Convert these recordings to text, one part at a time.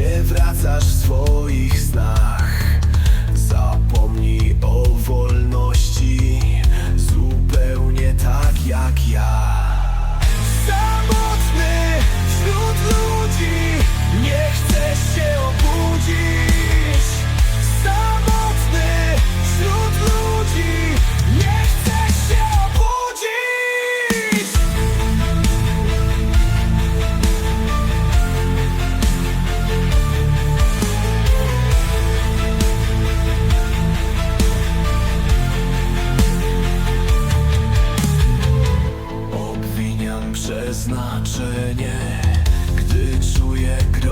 Gdzie wracasz w swoich snach? Zapomnij o wolności Zupełnie tak jak ja znaczenie, gdy czuję grę.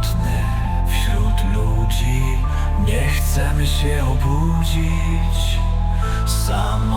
samotny wśród ludzi. Nie chcemy się obudzić. Sam